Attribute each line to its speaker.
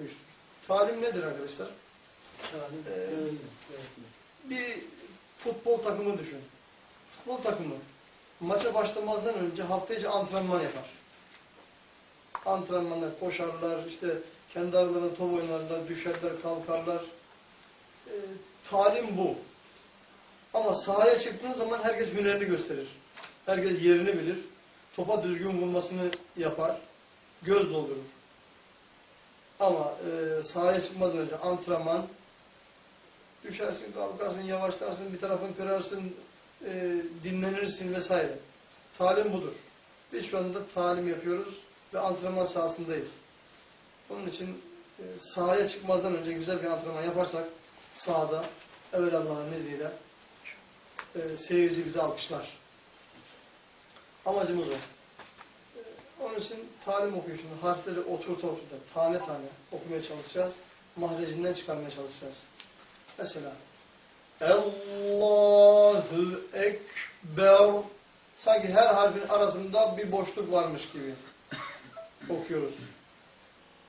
Speaker 1: okuyuştur. Talim nedir arkadaşlar?
Speaker 2: Talim,
Speaker 1: Ee. Bir futbol takımı düşün. Futbol takımı maça başlamazdan önce hafta içi antrenman yapar. Antrenmanlar, koşarlar, işte kendi aralarında top oynarlar, düşerler, kalkarlar. Ee, talim bu. Ama sahaya çıktığın zaman herkes hünerini gösterir. Herkes yerini bilir. Topa düzgün vurmasını yapar. Göz doldurur. Ama e, sahaya çıkmazdan önce antrenman, düşersin, kalkarsın, yavaşlarsın, bir tarafın kırarsın, e, dinlenirsin vesaire. Talim budur. Biz şu anda talim yapıyoruz ve antrenman sahasındayız. Onun için e, sahaya çıkmazdan önce güzel bir antrenman yaparsak sahada evvel Allah'ın izniyle e, seyirci bizi alkışlar. Amacımız o. Talim okuyuşunda harfleri oturta oturta, tane tane okumaya çalışacağız. Mahrecinden çıkarmaya çalışacağız. Mesela Allahu Ekber sanki her harfin arasında bir boşluk varmış gibi okuyoruz.